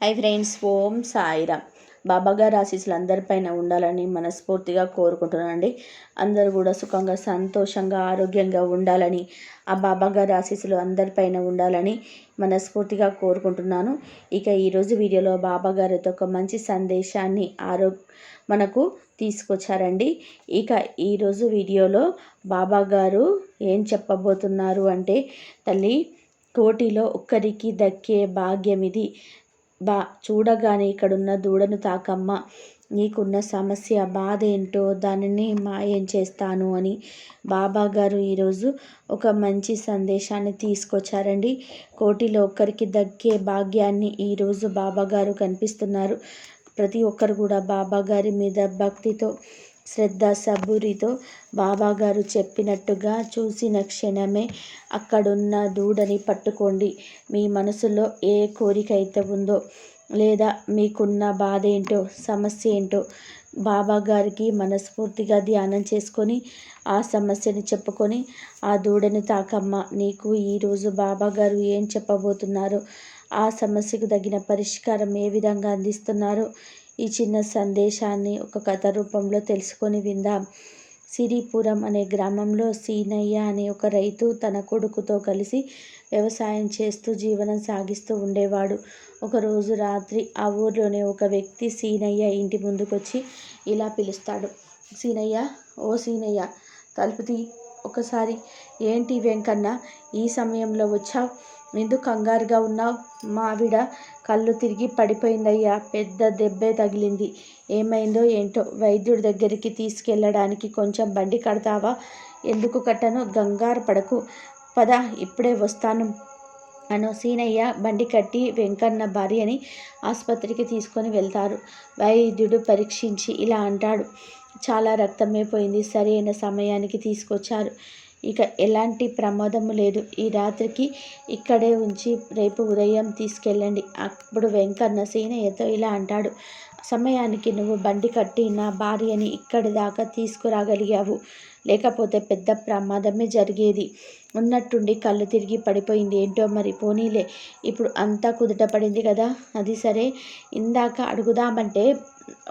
Hi friends ఓం సాయిరామ్. బాబాగారి ఆశీస్సులు అందరిపైన ఉండాలని మనస్ఫూర్తిగా కోరుకుంటున్నానండి. అందరూ కూడా సుఖంగా సంతోషంగా ఆరోగ్యంగా ఉండాలని ఆ బాబాగారి ఆశీస్సులు అందరిపైన ఉండాలని మనస్ఫూర్తిగా కోరుకుంటున్నాను. ఇక ఈరోజు వీడియోలో బాబాగారితో ఒక మంచి సందేశాన్ని ఆరో మనకు తీసుకొచ్చారండి. ఇక ఈరోజు వీడియోలో బాబా గారు ఏం చెప్పబోతున్నారు అంటే తల్లి కోటిలో ఒక్కరికి దక్కే భాగ్యం ఇది బా చూడగానే ఇక్కడున్న దూడను తాకమ్మ నీకున్న సమస్య బాధ ఏంటో దానిని మాయం చేస్తాను అని బాబా గారు ఈరోజు ఒక మంచి సందేశాన్ని తీసుకొచ్చారండి. కోటిలో ఒక్కరికి దక్కే భాగ్యాన్ని ఈరోజు బాబా గారు కనిపిస్తున్నారు. ప్రతి ఒక్కరు కూడా బాబా గారి మీద భక్తితో శ్రద్ధ సబూరితో బాబాగారు చెప్పినట్టుగా చూసిన క్షణమే అక్కడున్న దూడని పట్టుకోండి. మీ మనసులో ఏ కోరిక అయితే ఉందో లేదా మీకున్న బాధ ఏంటో సమస్య ఏంటో బాబా గారికి మనస్ఫూర్తిగా ధ్యానం చేసుకొని ఆ సమస్యని చెప్పుకొని ఆ దూడని తాకమ్మ నీకు ఈరోజు బాబా గారు ఏం చెప్పబోతున్నారో ఆ సమస్యకు తగిన పరిష్కారం ఏ విధంగా అందిస్తున్నారో ఈ చిన్న సందేశాన్ని ఒక కథ రూపంలో తెలుసుకొని విందాం. సిరిపురం అనే గ్రామంలో సీనయ్య అనే ఒక రైతు తన కొడుకుతో కలిసి వ్యవసాయం చేస్తూ జీవనం సాగిస్తూ ఉండేవాడు. ఒకరోజు రాత్రి ఆ ఊర్లోనే ఒక వ్యక్తి సీనయ్య ఇంటి ముందుకొచ్చి ఇలా పిలుస్తాడు. సీనయ్య ఓ సీనయ్య తలుపుతి ఒకసారి ఏంటి వెంకన్న ఈ సమయంలో వచ్చావు? ఎందుకు కంగారుగా ఉన్నావు మావిడ కళ్ళు తిరిగి పడిపోయిందయ్యా. పెద్ద దెబ్బే తగిలింది. ఏమైందో ఏంటో వైద్యుడి దగ్గరికి తీసుకెళ్ళడానికి కొంచెం బండి కడతావా? ఎందుకు కట్టను? గంగారు పడకు. పద ఇప్పుడే వస్తాను. అను సీనయ్య బండి కట్టి వెంకన్న భార్యని ఆసుపత్రికి తీసుకొని వెళ్తారు. వైద్యుడు పరీక్షించి ఇలా అంటాడు. చాలా రక్తమైపోయింది సరైన సమయానికి తీసుకొచ్చారు. ఇక ఎలాంటి ప్రమాదము లేదు. ఈ రాత్రికి ఇక్కడే ఉంచి రేపు ఉదయం తీసుకెళ్ళండి. అప్పుడు వెంకన్న సీనయ్యతో ఇలా అంటాడు. సమయానికి నువ్వు బండి కట్టి నా భార్యని ఇక్కడి దాకా తీసుకురాగలిగావు. లేకపోతే పెద్ద ప్రమాదమే జరిగేది. ఉన్నట్టుండి కళ్ళు తిరిగి పడిపోయింది. ఏంటో మరి పోనీలే. ఇప్పుడు అంతా కుదుట పడింది కదా. అది సరే. ఇందాక అడుగుదామంటే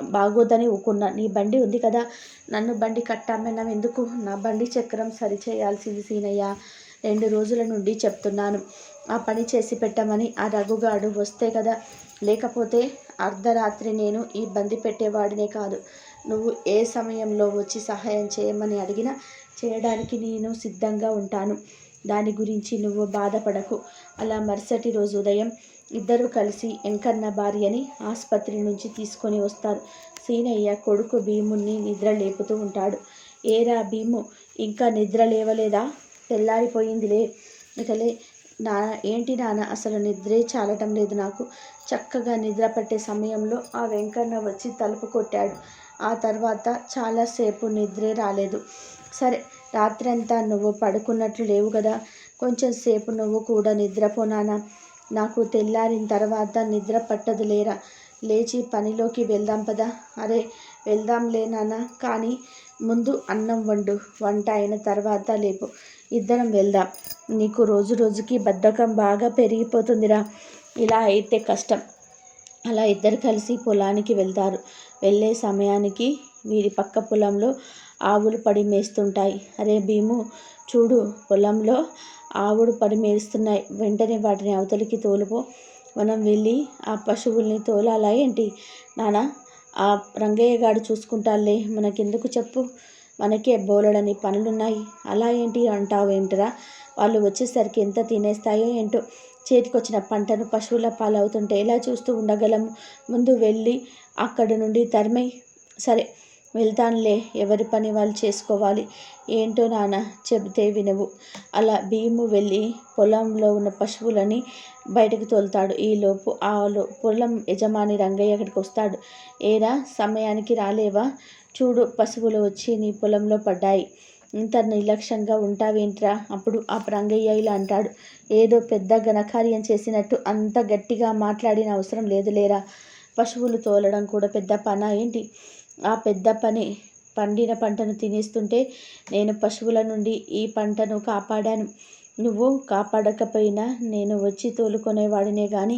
బాగోదని ఊకున్నా. నీ బండి ఉంది కదా నన్ను బండి కట్టామన్నాం ఎందుకు? నా బండి చక్రం సరిచేయాల్సింది సీనయ్య. రెండు రోజుల నుండి చెప్తున్నాను. ఆ పని చేసి పెట్టమని ఆ రఘుగాడు వస్తే కదా. లేకపోతే అర్ధరాత్రి నేను ఈ బంది పెట్టేవాడినే కాదు. నువ్వు ఏ సమయంలో వచ్చి సహాయం చేయమని అడిగినా చేయడానికి నేను సిద్ధంగా ఉంటాను. దాని గురించి నువ్వు బాధపడకు. అలా మరుసటి రోజు ఉదయం ఇద్దరు కలిసి వెంకన్న భార్యని ఆసుపత్రి నుంచి తీసుకొని వస్తారు. సీనయ్య కొడుకు భీముని నిద్ర లేపుతూ ఉంటాడు. ఏరా భీము ఇంకా నిద్ర లేవలేదా? తెల్లారిపోయిందిలే. ఇకలే నా ఏంటి నాన్న అసలు నిద్రే చాలటం లేదు నాకు. చక్కగా నిద్ర పట్టే సమయంలో ఆ వెంకన్న వచ్చి తలుపు కొట్టాడు. ఆ తర్వాత చాలాసేపు నిద్రే రాలేదు. సరే రాత్రంతా నువ్వు పడుకున్నట్లు లేవు కదా. కొంచెం సేపు నువ్వు కూడా నిద్రపోనానా? నాకు తెల్లారిన తర్వాత నిద్ర పట్టదు లేరా? లేచి పనిలోకి వెళ్దాం పదా. అరే వెళ్దాం నాన్న. కానీ ముందు అన్నం వండు. వంట అయిన తర్వాత లేపు. ఇద్దరం వెళ్దాం. నీకు రోజు రోజుకి బద్ధకం బాగా పెరిగిపోతుందిరా. ఇలా అయితే కష్టం. అలా ఇద్దరు కలిసి పొలానికి వెళ్తారు. వెళ్ళే సమయానికి వీరి పక్క పొలంలో ఆవులు పడి మేస్తుంటాయి. అరే భీము చూడు పొలంలో ఆవుడు పడి మేలుస్తున్నాయి వెంటనే వాటిని అవతలికి తోలుపో. మనం వెళ్ళి ఆ పశువుల్ని తోలాలా ఏంటి? నాన్న ఆ రంగయ్య గాడు చూసుకుంటాలే మనకెందుకు చెప్పు? మనకే బోలెడని పనులున్నాయి. అలా ఏంటి అంటావు ఏంటరా వాళ్ళు వచ్చేసరికి ఎంత తినేస్తాయో ఏంటో? చేతికొచ్చిన పంటను పశువుల పాలవుతుంటే ఎలా చూస్తూ ఉండగలము ముందు వెళ్ళి అక్కడ నుండి తరిమై సరే వెళ్తానులే ఎవరి పని వాళ్ళు చేసుకోవాలి. ఏంటో నాన్న చెబితే వినవు. అలా భీము వెళ్ళి పొలంలో ఉన్న పశువులని బయటకు తోలుతాడు. ఈలోపు ఆ పొలం యజమాని రంగయ్య అక్కడికి వస్తాడు. ఏరా సమయానికి రాలేవా? చూడు పశువులు వచ్చి నీ పొలంలో పడ్డాయి. ఇంత నిర్లక్ష్యంగా ఉంటావేంట్రా? అప్పుడు ఆ రంగయ్య ఇలా అంటాడు. ఏదో పెద్ద ఘనకార్యం చేసినట్టు అంత గట్టిగా మాట్లాడిన అవసరం లేదు లేరా పశువులు తోలడం కూడా పెద్ద పన ఏంటి? ఆ పెద్ద పని పండిన పంటను తినేస్తుంటే నేను పశువుల నుండి ఈ పంటను కాపాడాను. నువ్వు కాపాడకపోయినా నేను వచ్చి తోలుకునేవాడినే కానీ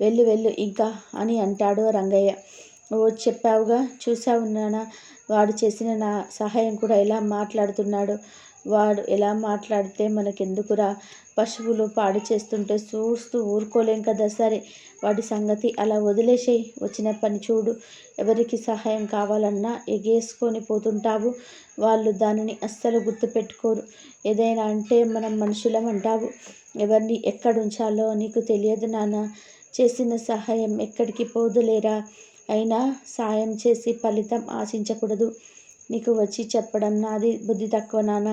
వెళ్ళు వెళ్ళు ఇంకా అని అంటాడు రంగయ్య. ఓ చెప్పావుగా చూసావు నాన్న వాడు చేసిన నా సహాయం కూడా ఎలా మాట్లాడుతున్నాడు వాడు ఎలా మాట్లాడితే మనకెందుకురా? పశువులు పాడు చేస్తుంటే చూస్తూ ఊరుకోలేం కదా సరే. వాడి సంగతి అలా వదిలేసేయి. వచ్చిన పని చూడు. ఎవరికి సహాయం కావాలన్నా ఎగేసుకొని పోతుంటావు. వాళ్ళు దానిని అస్సలు గుర్తుపెట్టుకోరు. ఏదైనా అంటే మనం మనుషులం అంటావు. ఎవరిని ఎక్కడుంచాలో నీకు తెలియదు నాన్న. చేసిన సహాయం ఎక్కడికి పోదులేరా? అయినా సాయం చేసి ఫలితం ఆశించకూడదు. నీకు వచ్చి చెప్పడం నాది బుద్ధి తక్కువ నాన్న.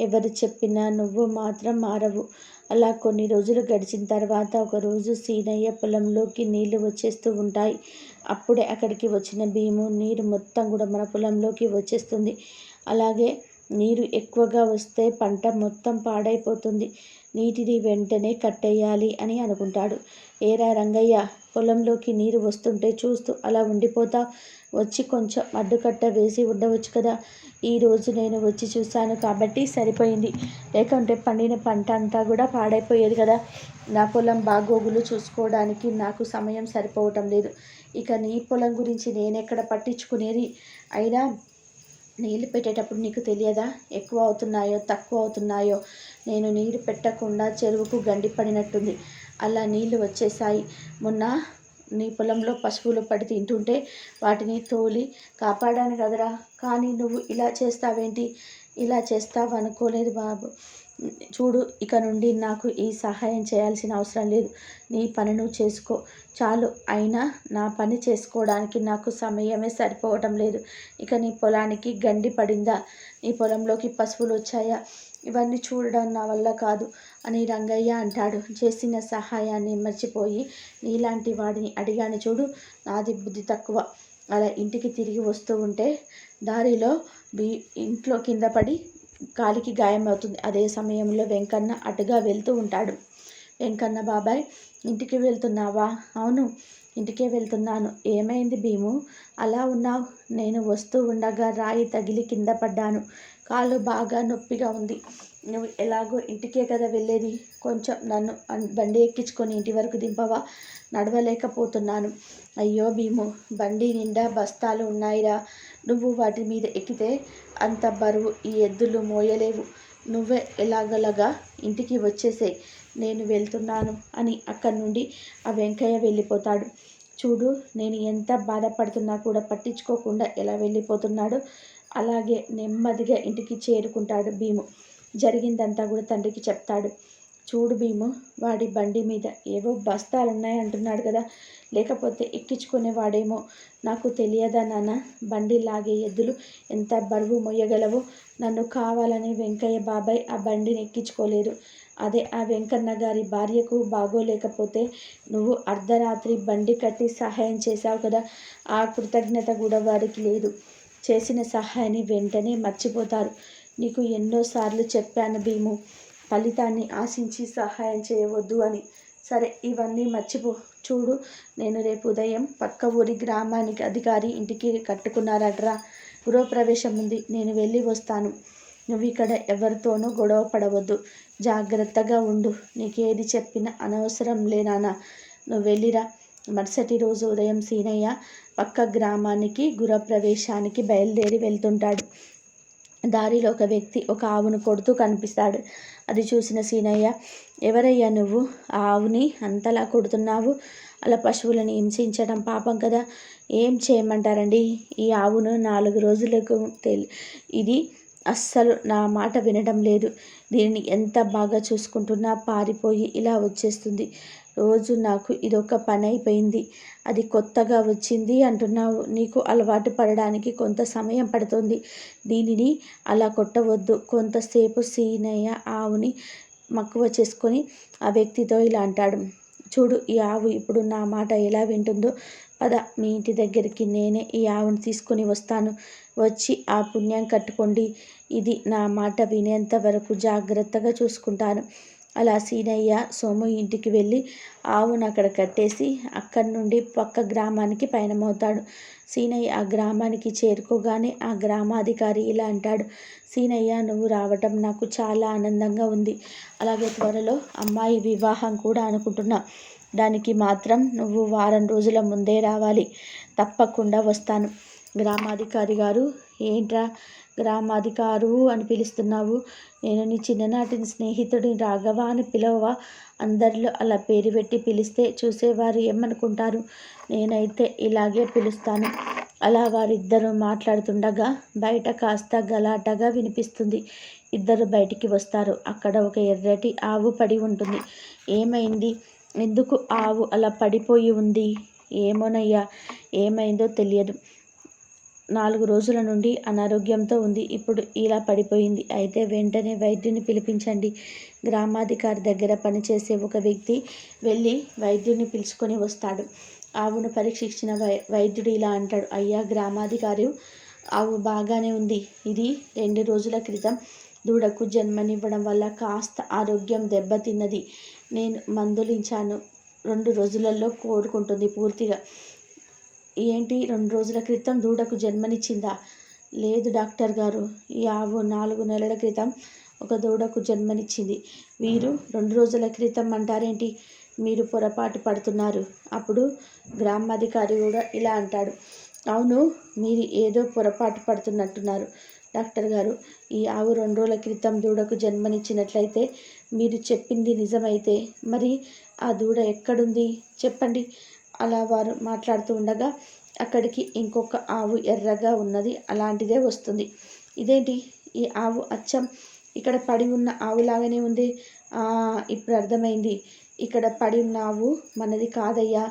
ఎవరు చెప్పినా నువ్వు మాత్రం మారవు. అలా కొన్ని రోజులు గడిచిన తర్వాత ఒకరోజు సీనయ్య పొలంలోకి నీళ్ళు వచ్చేస్తూ ఉంటాయి. అప్పుడే అక్కడికి వచ్చిన భీము నీరు మొత్తం కూడా మన పొలంలోకి వచ్చేస్తుంది. అలాగే నీరు ఎక్కువగా వస్తే పంట మొత్తం పాడైపోతుంది. నీటిని వెంటనే కట్టేయాలి అని అనుకుంటాడు. ఏరా రంగయ్య పొలంలోకి నీరు వస్తుంటే చూస్తూ అలా ఉండిపోతా. వచ్చి కొంచెం అడ్డుకట్ట వేసి ఉండవచ్చు కదా. ఈరోజు నేను వచ్చి చూశాను కాబట్టి సరిపోయింది. లేకుంటే పండిన పంట అంతా కూడా పాడైపోయేది కదా. నా పొలం బాగోగులు చూసుకోవడానికి నాకు సమయం సరిపోవటం లేదు. ఇక నీ పొలం గురించి నేనెక్కడ పట్టించుకునేది? అయినా నీళ్ళు పెట్టేటప్పుడు నీకు తెలియదా? ఎక్కువ అవుతున్నాయో తక్కువ అవుతున్నాయో? నేను నీరు పెట్టకుండా చెరువుకు గండి పడినట్టుంది. అలా నీళ్ళు వచ్చేసాయి మొన్న నీ పొలంలో పశువులు పడి తింటుంటే వాటిని తోలి కాపాడాను కదరా. కానీ నువ్వు ఇలా చేస్తావేంటి? ఇలా చేస్తావు అనుకోలేదు బాబు. చూడు ఇక నుండి నాకు ఈ సహాయం చేయాల్సిన అవసరం లేదు. నీ పని నువ్వు చేసుకో. చాలు అయినా నా పని చేసుకోవడానికి నాకు సమయమే సరిపోవటం లేదు. ఇక నీ పొలానికి గండి పడిందా? నీ పొలంలోకి పశువులు వచ్చాయా? ఇవన్నీ చూడడం నా వల్ల కాదు అని రంగయ్య అంటాడు. చేసిన సహాయాన్ని మర్చిపోయి నీలాంటి వాడిని అడిగాను చూడు నాది బుద్ధి తక్కువ. అలా ఇంటికి తిరిగి వస్తూ ఉంటే దారిలో బీ ఇంట్లో కింద పడి కాలికి గాయం అవుతుంది అదే సమయంలో వెంకన్న అటుగా వెళ్తూ ఉంటాడు. వెంకన్న బాబాయ్ ఇంటికి వెళ్తున్నావా? అవును ఇంటికే వెళ్తున్నాను. ఏమైంది భీము? అలా ఉన్నావు? నేను వస్తూ ఉండగా రాయి తగిలి కింద పడ్డాను. కాలు బాగా నొప్పిగా ఉంది. నువ్వు ఎలాగో ఇంటికే కదా వెళ్ళేది. కొంచెం నన్ను బండి ఎక్కించుకొని ఇంటి వరకు దింపవా? నడవలేకపోతున్నాను. అయ్యో భీము బండి నిండా బస్తాలు ఉన్నాయిరా. నువ్వు వాటి మీద ఎక్కితే అంత బరువు ఈ ఎద్దులు మోయలేవు. నువ్వే ఎలాగలగా ఇంటికి వచ్చేసే నేను వెళ్తున్నాను అని అక్కడి నుండి ఆ వెంకయ్య వెళ్ళిపోతాడు. చూడు నేను ఎంత బాధపడుతున్నా కూడా పట్టించుకోకుండా ఎలా వెళ్ళిపోతున్నాడు? అలాగే నెమ్మదిగా ఇంటికి చేరుకుంటాడు భీము. జరిగిందంతా కూడా తండ్రికి చెప్తాడు. చూడు భీము వాడి బండి మీద ఏవో బస్తాలున్నాయి అంటున్నాడు కదా. లేకపోతే ఎక్కించుకునేవాడేమో నాకు తెలియదా నాన్న? బండి లాగే ఎద్దులు ఎంత బరువు మొయ్యగలవో? నన్ను కావాలని వెంకయ్య బాబాయ్ ఆ బండిని ఎక్కించుకోలేదు అదే ఆ వెంకన్న గారి భార్యకు బాగోలేకపోతే నువ్వు అర్ధరాత్రి బండి కట్టి సహాయం చేశావు కదా. ఆ కృతజ్ఞత కూడా వారికి లేదు. చేసిన సహాయాన్ని వెంటనే మర్చిపోతారు. నీకు ఎన్నోసార్లు చెప్పాను భీము ఫలితాన్ని ఆశించి సహాయం చేయవద్దు అని. సరే ఇవన్నీ మర్చిపో. చూడు నేను రేపు ఉదయం పక్క ఊరి గ్రామానికి అధికారి ఇంటికి కట్టుకున్నారట్రా. గృహప్రవేశం ఉంది నేను వెళ్ళి వస్తాను. నువ్వు ఇక్కడ ఎవరితోనూ గొడవ పడవద్దు. జాగ్రత్తగా ఉండు. నీకేది చెప్పినా అనవసరం లేనానా నువ్వు వెళ్ళిరా. మరుసటి రోజు ఉదయం సీనయ్య పక్క గ్రామానికి గృహప్రవేశానికి బయలుదేరి వెళ్తుంటాడు. దారిలో ఒక వ్యక్తి ఒక ఆవును కొడుతూ కనిపిస్తాడు. అది చూసిన సీనయ్య ఎవరయ్యా నువ్వు? ఆ ఆవుని అంతలా కొడుతున్నావు? అలా పశువులను హింసించడం పాపం కదా? ఏం చేయమంటారండి? ఈ ఆవును నాలుగు రోజులకు తెలి ఇది అస్సలు నా మాట వినడం లేదు. దీనిని ఎంత బాగా చూసుకుంటున్నా పారిపోయి ఇలా వచ్చేస్తుంది. రోజు నాకు ఇదొక పని అయిపోయింది. అది కొత్తగా వచ్చింది అంటున్నావు. నీకు అలవాటు పడడానికి కొంత సమయం పడుతుంది. దీనిని అలా కొట్టవద్దు. కొంతసేపు సీనయ్య ఆవుని మక్కువ చేసుకొని ఆ వ్యక్తితో ఇలా అంటాడు. చూడు ఈ ఆవు ఇప్పుడు నా మాట ఎలా వింటుందో. పద మీ ఇంటి దగ్గరికి నేనే ఈ ఆవుని తీసుకొని వస్తాను. వచ్చి ఆ పుణ్యం కట్టుకోండి. ఇది నా మాట వినేంత వరకు జాగ్రత్తగా చూసుకుంటాను. అలా సీనయ్య సోము ఇంటికి వెళ్ళి ఆవును అక్కడ కట్టేసి అక్కడి నుండి పక్క గ్రామానికి పయనమవుతాడు. సీనయ్య ఆ గ్రామానికి చేరుకోగానే ఆ గ్రామాధికారి ఇలా అంటాడు సీనయ్య నువ్వు రావటం నాకు చాలా ఆనందంగా ఉంది. అలాగే త్వరలో అమ్మాయి వివాహం కూడా అనుకుంటున్నా. దానికి మాత్రం నువ్వు వారం రోజుల ముందే రావాలి. తప్పకుండా వస్తాను. గ్రామాధికారి గారు ఏంట్రా గ్రామాధికారు అని పిలుస్తున్నావు. నేను నీ చిన్ననాటి స్నేహితుడిని రాఘవ అని పిలవవా? అందరిలో అలా పేరు పెట్టి పిలిస్తే చూసేవారు ఏమనుకుంటారు? నేనైతే ఇలాగే పిలుస్తాను. అలా వారిద్దరూ మాట్లాడుతుండగా బయట కాస్త గలాటగా వినిపిస్తుంది. ఇద్దరు బయటికి వస్తారు. అక్కడ ఒక ఎర్రటి ఆవు పడి ఉంటుంది. ఏమైంది? ఎందుకు ఆవు అలా పడిపోయి ఉంది? ఏమోనయ్యా ఏమైందో తెలియదు. నాలుగు రోజుల నుండి అనారోగ్యంతో ఉంది. ఇప్పుడు ఇలా పడిపోయింది. అయితే వెంటనే వైద్యుని పిలిపించండి. గ్రామాధికారి దగ్గర పనిచేసే ఒక వ్యక్తి వెళ్ళి వైద్యుని పిలుచుకొని వస్తాడు. ఆవును పరీక్షించిన వై వైద్యుడు ఇలా అంటాడు. అయ్యా గ్రామాధికారి ఆవు బాగానే ఉంది. ఇది రెండు రోజుల క్రితం దూడకు జన్మనివ్వడం వల్ల కాస్త ఆరోగ్యం దెబ్బతిన్నది. నేను మందులించాను. రెండు రోజులలో కోరుకుంటుంది పూర్తిగా. ఏంటి? రెండు రోజుల క్రితం దూడకు జన్మనిచ్చిందా? లేదు డాక్టర్ గారు. ఈ ఆవు నాలుగు నెలల క్రితం ఒక దూడకు జన్మనిచ్చింది. వీరు రెండు రోజుల క్రితం అంటారేంటి? మీరు పొరపాటు పడుతున్నారు. అప్పుడు గ్రామాధికారి కూడా ఇలా అంటాడు. అవును మీరు ఏదో పొరపాటు పడుతున్నట్టున్నారు డాక్టర్ గారు. ఈ ఆవు రెండు రోజుల క్రితం దూడకు జన్మనిచ్చినట్లయితే మీరు చెప్పింది నిజమైతే మరి ఆ దూడ ఎక్కడుంది? చెప్పండి. అలా వారు మాట్లాడుతూ ఉండగా అక్కడికి ఇంకొక ఆవు ఎర్రగా ఉన్నది అలాంటిదే వస్తుంది. ఇదేంటి? ఈ ఆవు అచ్చం ఇక్కడ పడి ఉన్న ఆవులాగానే ఉంది. ఇప్పుడు అర్థమైంది. ఇక్కడ పడి ఉన్న ఆవు మనది కాదయ్యా.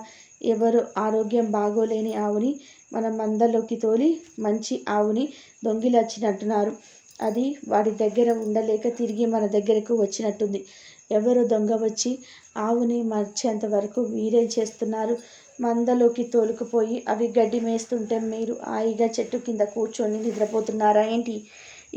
ఎవరు ఆరోగ్యం బాగోలేని ఆవుని మన మందలోకి తోలి మంచి ఆవుని దొంగిలొచ్చినట్టున్నారు అది వాడి దగ్గర ఉండలేక తిరిగి మన దగ్గరకు వచ్చినట్టుంది. ఎవరు దొంగ వచ్చి ఆవుని మర్చేంత వరకు మీరేం చేస్తున్నారు? మందలోకి తోలుకుపోయి అవి గడ్డి మేస్తుంటే మీరు హాయిగా చెట్టు కింద కూర్చొని నిద్రపోతున్నారా ఏంటి?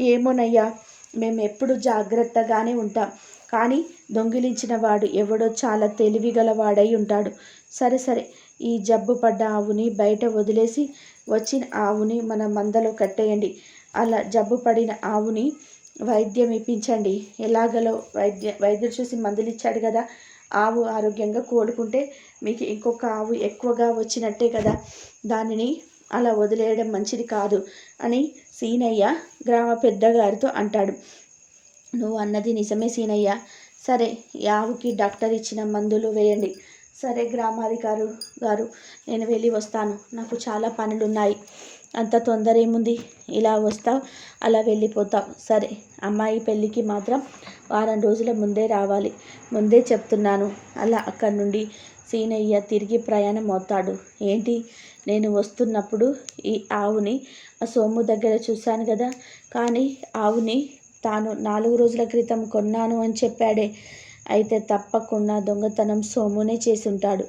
ఏమోనయ్యా మేము ఎప్పుడు జాగ్రత్తగానే ఉంటాం. కానీ దొంగిలించిన వాడు ఎవడో చాలా తెలివిగలవాడై ఉంటాడు. సరే సరే ఈ జబ్బు పడ్డ ఆవుని బయట వదిలేసి వచ్చిన ఆవుని మన మందలో కట్టేయండి. అలా జబ్బు పడిన ఆవుని వైద్యం ఇప్పించండి. ఎలాగలో వైద్య వైద్యుడు చూసి మందులు ఇచ్చాడు కదా. ఆవు ఆరోగ్యంగా కోలుకుంటే మీకు ఇంకొక ఆవు ఎక్కువగా వచ్చినట్టే కదా. దానిని అలా వదిలేయడం మంచిది కాదు అని సీనయ్య గ్రామ పెద్దగారితో అంటాడు. నువ్వు అన్నది నిజమే సీనయ్య. సరే ఈ ఆవుకి డాక్టర్ ఇచ్చిన మందులు వేయండి. సరే గ్రామాధికారు గారు నేను వెళ్ళి వస్తాను. నాకు చాలా పనులున్నాయి. అంత తొందర ఏముంది ఇలా వస్తావు అలా వెళ్ళిపోతావు. సరే అమ్మాయి పెళ్ళికి మాత్రం వారం రోజుల ముందే రావాలి. ముందే చెప్తున్నాను. అలా అక్కడి నుండి సీనయ్య తిరిగి ప్రయాణం అవుతాడు. ఏంటి? నేను వస్తున్నప్పుడు ఈ ఆవుని ఆ సోము దగ్గర చూశాను కదా. కానీ ఆవుని తాను నాలుగు రోజుల క్రితం కొన్నాను అని చెప్పాడే. అయితే తప్పకుండా దొంగతనం సోమునే చేసుంటాడు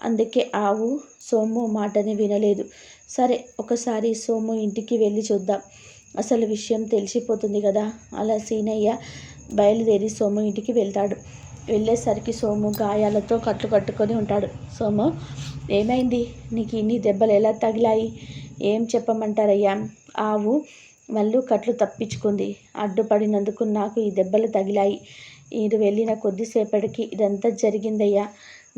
అందుకే ఆవు సోము మాటని వినలేదు. సరే ఒకసారి సోము ఇంటికి వెళ్ళి చూద్దాం. అసలు విషయం తెలిసిపోతుంది కదా? అలా సీనయ్య బయలుదేరి సోము ఇంటికి వెళ్తాడు. వెళ్ళేసరికి సోము గాయాలతో కట్లు కట్టుకొని ఉంటాడు. సోము ఏమైంది? నీకు ఇన్ని దెబ్బలు ఎలా తగిలాయి? ఏం చెప్పమంటారయ్యా? ఆవు మళ్ళీ కట్లు తప్పించుకుంది. అడ్డుపడినందుకు నాకు ఈ దెబ్బలు తగిలాయి. ఇది వెళ్ళిన కొద్దిసేపటికి ఇదంతా జరిగిందయ్యా.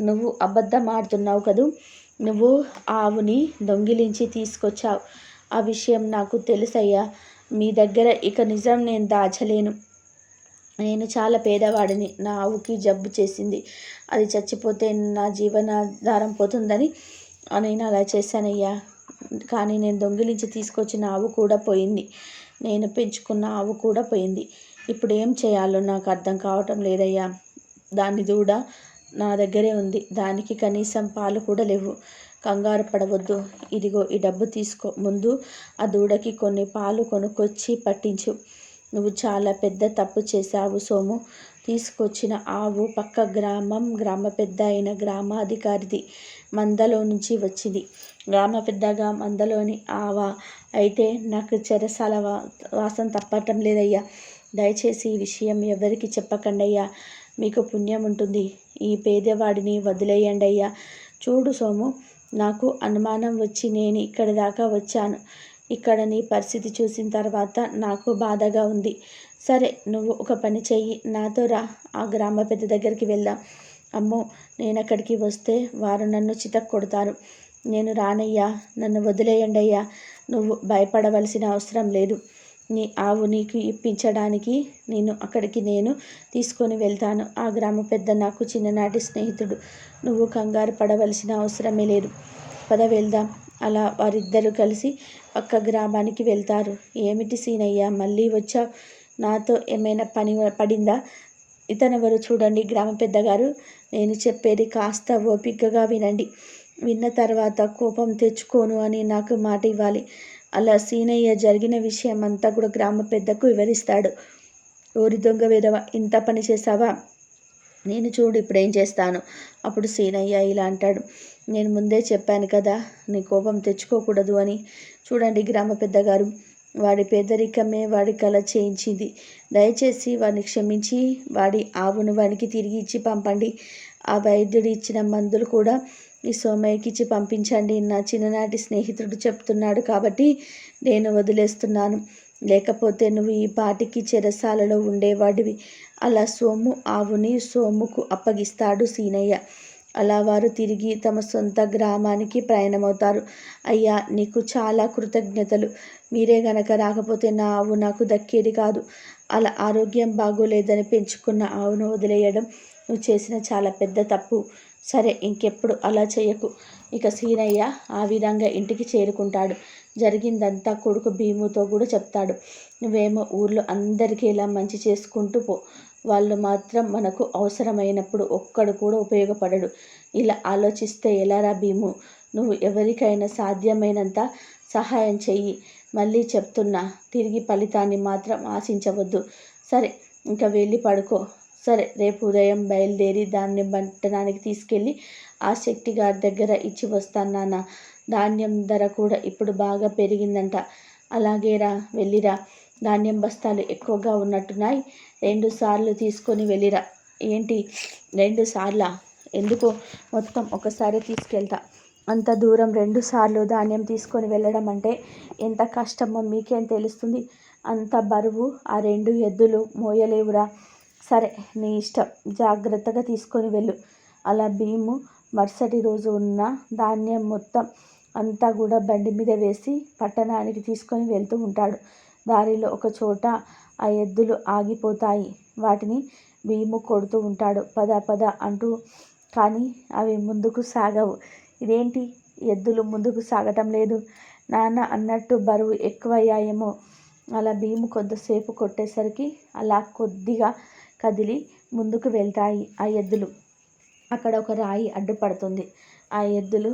నువ్వు అబద్ధం ఆడుతున్నావు కదూ? నువ్వు ఆవుని దొంగిలించి తీసుకొచ్చావు. ఆ విషయం నాకు తెలుసయ్యా. మీ దగ్గర ఇక నిజం నేను దాచలేను. నేను చాలా పేదవాడిని. నా ఆవుకి జబ్బు చేసింది. అది చచ్చిపోతే నా జీవనాధారం పోతుందని నేను అలా చేశానయ్యా. కానీ నేను దొంగిలించి తీసుకొచ్చిన ఆవు కూడా పోయింది. నేను పెంచుకున్న ఆవు కూడా పోయింది. ఇప్పుడు ఏం చేయాలో నాకు అర్థం కావటం లేదయ్యా. దాన్ని దూడ నా దగ్గరే ఉంది. దానికి కనీసం పాలు కూడా లేవు. కంగారు పడవద్దు. ఇదిగో ఈ డబ్బు తీసుకో. ముందు ఆ దూడకి కొన్ని పాలు కొనుక్కొచ్చి పట్టించు. నువ్వు చాలా పెద్ద తప్పు చేశావు సోము. తీసుకొచ్చిన ఆవు పక్క గ్రామం గ్రామ పెద్ద అయిన గ్రామాధికారిది మందలో నుంచి వచ్చింది. గ్రామ పెద్దగా మందలోని ఆవా. అయితే నాకు చెరసాల వా వాసన తప్పటం లేదయ్యా. దయచేసి ఈ విషయం ఎవరికి చెప్పకండయ్యా. మీకు పుణ్యం ఉంటుంది. ఈ పేదవాడిని వదిలేయండి అయ్యా చూడు సోము నాకు అనుమానం వచ్చి నేను ఇక్కడి దాకా వచ్చాను. ఇక్కడ నీ పరిస్థితి చూసిన తర్వాత నాకు బాధగా ఉంది. సరే నువ్వు ఒక పని చెయ్యి నాతో రా. ఆ గ్రామ పెద్ద దగ్గరికి వెళ్దాం. అమ్మో నేను అక్కడికి వస్తే వారు నన్ను చితక్ కొడతారు నేను రానయ్యా నన్ను వదిలేయండి అయ్యా నువ్వు భయపడవలసిన అవసరం లేదు. నీ ఆవు నీకు ఇప్పించడానికి నేను అక్కడికి నేను తీసుకొని వెళ్తాను. ఆ గ్రామ పెద్ద నాకు చిన్ననాటి స్నేహితుడు. నువ్వు కంగారు పడవలసిన అవసరమే లేదు. పద వెళ్దాం. అలా వారిద్దరూ కలిసి పక్క గ్రామానికి వెళ్తారు. ఏమిటి సీనయ్య మళ్ళీ వచ్చా నాతో ఏమైనా పని పడిందా? ఇతనెవరు చూడండి గ్రామ పెద్దగారు. నేను చెప్పేది కాస్త ఓపికగా వినండి. విన్న తర్వాత కోపం తెచ్చుకోను అని నాకు మాట ఇవ్వాలి. అలా సీనయ్య జరిగిన విషయం అంతా కూడా గ్రామ పెద్దకు వివరిస్తాడు. ఓరి దొంగ విధవ ఇంత పని చేసావా నేను చూడు ఇప్పుడు ఏం చేస్తాను అప్పుడు సీనయ్య ఇలా అంటాడు. నేను ముందే చెప్పాను కదా నీ కోపం తెచ్చుకోకూడదు అని. చూడండి గ్రామ పెద్దగారు వాడి పేదరికమే వాడి కళ చేయించింది. దయచేసి వాడిని క్షమించి వాడి ఆవును వానికి తిరిగి ఇచ్చి పంపండి. ఆ వైద్యుడు ఇచ్చిన మందులు కూడా ఈ సోమయ్యకిచ్చి పంపించండి. నా చిన్ననాటి స్నేహితుడు చెప్తున్నాడు కాబట్టి నేను వదిలేస్తున్నాను. లేకపోతే నువ్వు ఈ పాటికి చెరసాలలో ఉండేవాడివి. అలా సోము ఆవుని సోముకు అప్పగిస్తాడు సీనయ్య. అలా వారు తిరిగి తమ సొంత గ్రామానికి ప్రయాణమవుతారు. అయ్యా నీకు చాలా కృతజ్ఞతలు. మీరే గనక రాకపోతే నా ఆవు నాకు దక్కేది కాదు. అలా ఆరోగ్యం బాగోలేదని పెంచుకున్న ఆవును వదిలేయడం నువ్వు చేసిన చాలా పెద్ద తప్పు. సరే ఇంకెప్పుడు అలా చేయకు. ఇక సీనయ్య ఆ విధంగా ఇంటికి చేరుకుంటాడు. జరిగిందంతా కొడుకు భీముతో కూడా చెప్తాడు. నువ్వేమో ఊర్లో అందరికీ ఇలా మంచి చేసుకుంటూ పో. వాళ్ళు మాత్రం మనకు అవసరమైనప్పుడు ఒక్కడు కూడా ఉపయోగపడడు. ఇలా ఆలోచిస్తే ఎలారా భీము? నువ్వు ఎవరికైనా సాధ్యమైనంత సహాయం చెయ్యి. మళ్ళీ చెప్తున్నా తిరిగి ఫలితాన్ని మాత్రం ఆశించవద్దు. సరే ఇంకా వెళ్ళి పడుకో. సరే రేపు ఉదయం బయలుదేరి దాన్ని పట్టణానికి తీసుకెళ్ళి ఆ శక్తి గారి దగ్గర ఇచ్చి వస్తాను నాన్న. ధాన్యం ధర కూడా ఇప్పుడు బాగా పెరిగిందంట. అలాగేరా వెళ్ళిరా. ధాన్యం బస్తాలు ఎక్కువగా ఉన్నట్టున్నాయి. రెండు సార్లు తీసుకొని వెళ్ళిరా. ఏంటి? రెండు సార్లా? ఎందుకు మొత్తం ఒకసారి తీసుకెళ్తా. అంత దూరం రెండు సార్లు ధాన్యం తీసుకొని వెళ్ళడం అంటే ఎంత కష్టమో మీకేం తెలుస్తుంది? అంత బరువు ఆ రెండు ఎద్దులు మోయలేవురా. సరే నీ ఇష్టం. జాగ్రత్తగా తీసుకొని వెళ్ళు. అలా భీము మరుసటి రోజు ఉన్న ధాన్యం మొత్తం అంతా కూడా బండి మీద వేసి పట్టణానికి తీసుకొని వెళ్తూ ఉంటాడు. దారిలో ఒక చోట ఆ ఎద్దులు ఆగిపోతాయి. వాటిని భీము కొడుతూ ఉంటాడు. పద పద అంటూ కానీ అవి ముందుకు సాగవు. ఇదేంటి? ఎద్దులు ముందుకు సాగటం లేదు. నాన్న అన్నట్టు బరువు ఎక్కువయ్యాయేమో. అలా భీము కొద్దిసేపు కొట్టేసరికి అలా కొద్దిగా కదిలి ముందుకు వెళ్తాయి ఆ ఎద్దులు. అక్కడ ఒక రాయి అడ్డుపడుతుంది. ఆ ఎద్దులు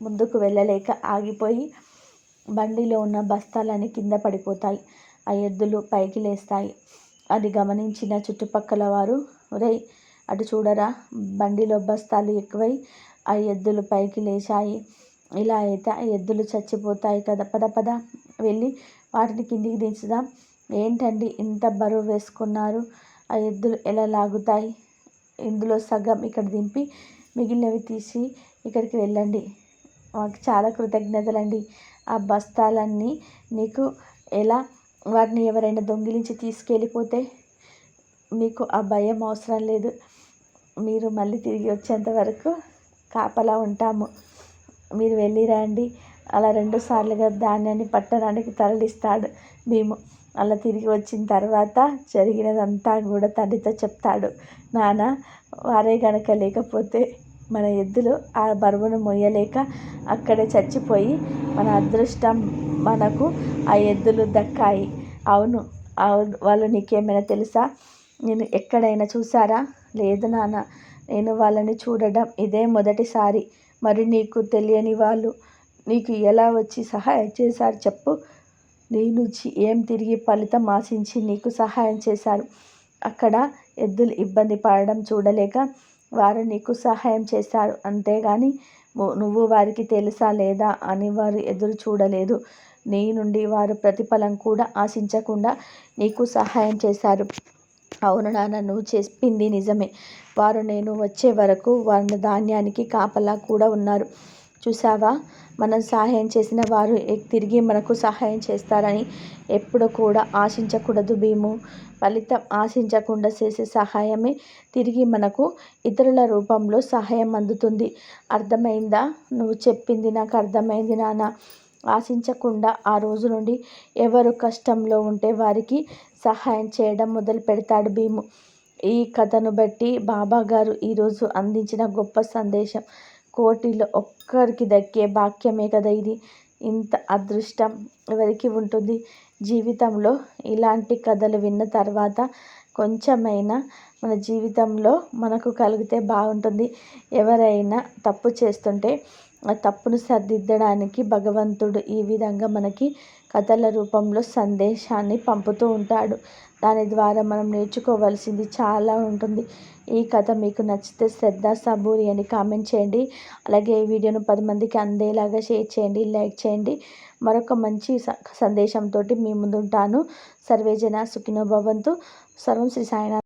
ముందుకు వెళ్ళలేక ఆగిపోయి బండిలో ఉన్న బస్తాలన్నీ కింద పడిపోతాయి. ఆ ఎద్దులు పైకి లేస్తాయి. అది గమనించిన చుట్టుపక్కల వారు ఒరేయ్ అటు చూడరా బండిలో బస్తాలు ఎక్కువై ఆ ఎద్దులు పైకి లేచాయి. ఇలా అయితే ఆ ఎద్దులు చచ్చిపోతాయి కదా. పద పద. వెళ్ళి వాటిని కిందికి దించుదాం. ఏంటండి ఇంత బరువు వేసుకున్నారు? ఆ ఎద్దులు ఎలా లాగుతాయి? ఇందులో సగం ఇక్కడ దింపి మిగిలినవి తీసి ఇక్కడికి వెళ్ళండి. మాకు చాలా కృతజ్ఞతలండి. ఆ బస్తాలన్నీ నీకు ఎలా? వాటిని ఎవరైనా దొంగిలించి తీసుకెళ్ళిపోతే మీకు ఆ భయం అవసరం లేదు. మీరు మళ్ళీ తిరిగి వచ్చేంత వరకు కాపలా ఉంటాము. మీరు వెళ్ళి రండి. అలా రెండు సార్లుగా ధాన్యాన్ని పట్టణానికి తరలిస్తాడు భీము. అలా తిరిగి వచ్చిన తర్వాత జరిగినదంతా కూడా తండ్రితో చెప్తాడు. నాన్న వారే గనక లేకపోతే మన ఎద్దులు ఆ బరువును మొయ్యలేక అక్కడే చచ్చిపోయి మన అదృష్టం మనకు ఆ ఎద్దులు దక్కాయి. అవును అవును. వాళ్ళు నీకేమైనా తెలుసా? నేను ఎక్కడైనా చూసారా లేదు నాన్న నేను వాళ్ళని చూడడం ఇదే మొదటిసారి. మరి నీకు తెలియని వాళ్ళు నీకు ఎలా వచ్చి సహాయం చేశారు చెప్పు. నీ నుంచి ఏం తిరిగి ఫలితం ఆశించి నీకు సహాయం చేశారు అక్కడ ఎద్దులు ఇబ్బంది పడడం చూడలేక వారు నీకు సహాయం చేశారు. అంతేగాని నువ్వు వారికి తెలుసా లేదా అని వారు ఎదురు చూడలేదు. నీ నుండి వారు ప్రతిఫలం కూడా ఆశించకుండా నీకు సహాయం చేశారు. అవును నాన్న నువ్వు చెప్పింది నిజమే. వారు నేను వచ్చే వరకు వారిని ధాన్యానికి కాపలా కూడా ఉన్నారు. చూసావా మనం సహాయం చేసిన వారు తిరిగి మనకు సహాయం చేస్తారని ఎప్పుడు కూడా ఆశించకూడదు భీము. ఫలితం ఆశించకుండా చేసే సహాయమే తిరిగి మనకు ఇతరుల రూపంలో సహాయం అందుతుంది. అర్థమైందా? నువ్వు చెప్పింది నాకు అర్థమైంది నాన్న. ఆశించకుండా ఆ రోజు నుండి ఎవరు కష్టంలో ఉంటే వారికి సహాయం చేయడం మొదలు పెడతాడు భీము. ఈ కథను బట్టి బాబా గారు ఈరోజు అందించిన గొప్ప సందేశం. కోటిలో ఒక్కరికి దక్కే భాక్యమే కదా ఇది. ఇంత అదృష్టం ఎవరికి ఉంటుంది? జీవితంలో ఇలాంటి కథలు విన్న తర్వాత కొంచెమైనా మన జీవితంలో మనకు కలిగితే బాగుంటుంది. ఎవరైనా తప్పు చేస్తుంటే ఆ తప్పును సరిదిద్దడానికి భగవంతుడు ఈ విధంగా మనకి కథల రూపంలో సందేశాన్ని పంపుతూ ఉంటాడు. దాని ద్వారా మనం నేర్చుకోవాల్సింది చాలా ఉంటుంది. ఈ కథ మీకు నచ్చితే శ్రద్ధ సబూరి అని కామెంట్ చేయండి. అలాగే ఈ వీడియోను పది మందికి అందేలాగా షేర్ చేయండి లైక్ చేయండి. మరొక మంచి సందేశంతో మీ ముందుంటాను. సర్వేజన సుఖినో భవంతు. సర్వం శ్రీ సాయినాథ్